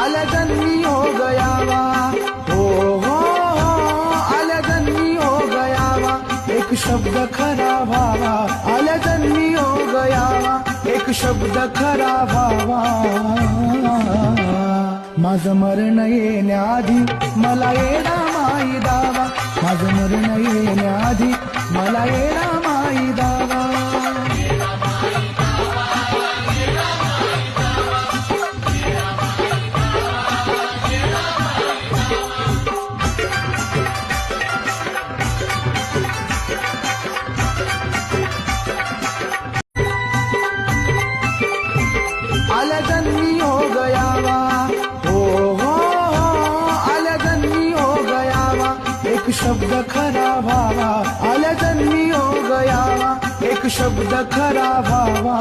आल्या हो गया वा। हो हो हो आल्या हो गया वा। एक शब्द खरा व्हावा आल्या हो गया वा। एक शब्द खरा व्हावा माझं मरण येण्याआधी मला येडा माई दावा। माझं मरण येण्याआधी मला येडा जन्मी हो गया वा। हो हो हो जन्मी हो गया वा। एक शब्द खरा भावा। अलगन हो गया वा। एक शब्द खरा व्हावा